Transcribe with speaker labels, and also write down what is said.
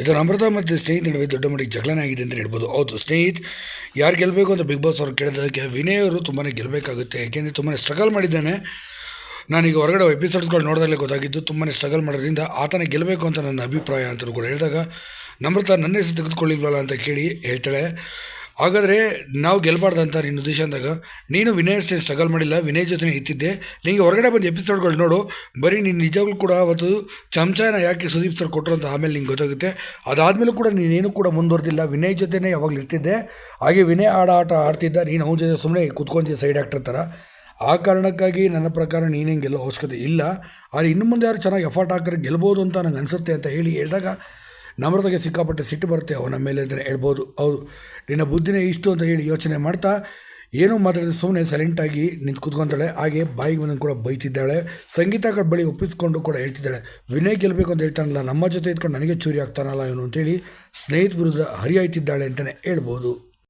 Speaker 1: ಇದು ಅಮೃತ ಮತ್ತು ಸ್ನೇಹಿತ ನಡುವೆ ದೊಡ್ಡ ಮಟ್ಟಿಗೆ ಜಗಳನಾಗಿದೆ ಅಂತ ಹೇಳ್ಬೋದು. ಹೌದು, ಸ್ನೇಹಿತ್ ಯಾರು ಗೆಲ್ಲಬೇಕು ಅಂತ ಬಿಗ್ ಬಾಸ್ ಅವ್ರು ಕೇಳಿದ್ದಕ್ಕೆ ವಿನಯ್ ಅವರು ತುಂಬಾ ಗೆಲ್ಲಬೇಕಾಗುತ್ತೆ ಯಾಕೆಂದರೆ ತುಂಬಾ ಸ್ಟ್ರಗಲ್ ಮಾಡಿದ್ದಾನೆ. ನಾನೀಗ ಹೊರಗಡೆ ಎಪಿಸೋಡ್ಸ್ಗಳು ನೋಡಿದಾಗಲೇ ಗೊತ್ತಾಗಿದ್ದು ತುಂಬಾ ಸ್ಟ್ರಗಲ್ ಮಾಡೋದ್ರಿಂದ ಆತನೇ ಗೆಲ್ಲಬೇಕು ಅಂತ ನನ್ನ ಅಭಿಪ್ರಾಯ ಅಂತಲೂ ಕೂಡ ಹೇಳಿದಾಗ, ನಮ್ರತ ನನ್ನ ಹೆಸರು ತೆಗೆದುಕೊಳ್ಳಿಲ್ವಲ್ಲ? ಅಂತ ಕೇಳಿ ಹೇಳ್ತಾಳೆ. ಹಾಗಾದರೆ ನಾವು ಗೆಲ್ಲಬಾರ್ದಂತ ನಿನ್ನ ಉದ್ದೇಶ ಅಂದಾಗ ನೀನು ವಿನಯ್ ಅಷ್ಟೇ ಸ್ಟ್ರಗಲ್ ಮಾಡಿಲ್ಲ, ವಿನಯ್ ಜೊತೆ ಇತ್ತಿದ್ದೆ. ನಿಮಗೆ ಹೊರಗಡೆ ಬಂದು ಎಪಿಸೋಡ್ಗಳು ನೋಡು. ಬರೀ ನೀನು ನಿಜವಾಗ್ಲೂ ಕೂಡ ಅವತ್ತು ಚಮಚನ ಯಾಕೆ ಸುದೀಪ್ ಸರ್ ಕೊಟ್ಟರು ಅಂತ ಆಮೇಲೆ ನಿಂಗೆ ಗೊತ್ತಾಗುತ್ತೆ. ಅದಾದಮೇಲೂ ಕೂಡ ನೀನೇನು ಕೂಡ ಮುಂದುವರೆದಿಲ್ಲ. ವಿನಯ್ ಜೊತೆನೇ ಯಾವಾಗಲೂ ಇರ್ತಿದ್ದೆ. ಹಾಗೆ ವಿನಯ್ ಆಡ ಆಟ ಆಡ್ತಿದ್ದ, ನೀನು ಅವನ ಜೊತೆ ಸುಮ್ಮನೆ ಕುತ್ಕೊಂತಿದ್ದೆ ಸೈಡ್ ಆ್ಯಕ್ಟರ್ ಥರ ಆ ಕಾರಣಕ್ಕಾಗಿ ನನ್ನ ಪ್ರಕಾರ ನೀನೇನು ಗೆಲ್ಲೋ ಅವಶ್ಯಕತೆ ಇಲ್ಲ. ಆದರೆ ಇನ್ನು ಮುಂದೆ ಯಾರು ಚೆನ್ನಾಗಿ ಎಫರ್ಟ್ ಹಾಕಿದ್ರೆ ಗೆಲ್ಬೋದು ಅಂತ ನನಗೆ ಅನಿಸುತ್ತೆ ಅಂತ ಹೇಳಿ ಹೇಳಿದಾಗ ನಮ್ರತೆಗೆ ಸಿಕ್ಕಾಪಟ್ಟೆ ಸಿಟ್ಟು ಬರುತ್ತೆ, ಅವನ ಮೇಲೆ ಅಂತಲೇ ಹೇಳ್ಬೋದು. ಹೌದು, ನಿನ್ನ ಬುದ್ಧಿನೇ ಇಷ್ಟು ಅಂತ ಹೇಳಿ ಯೋಚನೆ ಮಾಡ್ತಾ ಏನೂ ಮಾತಾಡಿದ್ರೆ ಸುಮ್ಮನೆ ಸೈಲೆಂಟಾಗಿ ನಿಂತು ಕೂತ್ಕೊತಾಳೆ. ಹಾಗೆ ಬಾಯಿಗೆ ಬಂದು ಕೂಡ ಬೈತಿದ್ದಾಳೆ. ಸಂಗೀತ ಬಳಿ ಒಪ್ಪಿಸ್ಕೊಂಡು ಕೂಡ ಹೇಳ್ತಿದ್ದಾಳೆ. ವಿನಯ್ ಗೆಲ್ಲಬೇಕು ಅಂತ ಹೇಳ್ತಾನಲ್ಲ, ನಮ್ಮ ಜೊತೆ ಇದ್ಕೊಂಡು ನನಗೆ ಚೂರಿ ಆಗ್ತಾನಲ್ಲ ಇವನು ಅಂತೇಳಿ ಸ್ನೇಹಿತ ವಿರುದ್ಧ ಹರಿಯಾಯ್ತಿದ್ದಾಳೆ ಅಂತಲೇ ಹೇಳ್ಬೋದು.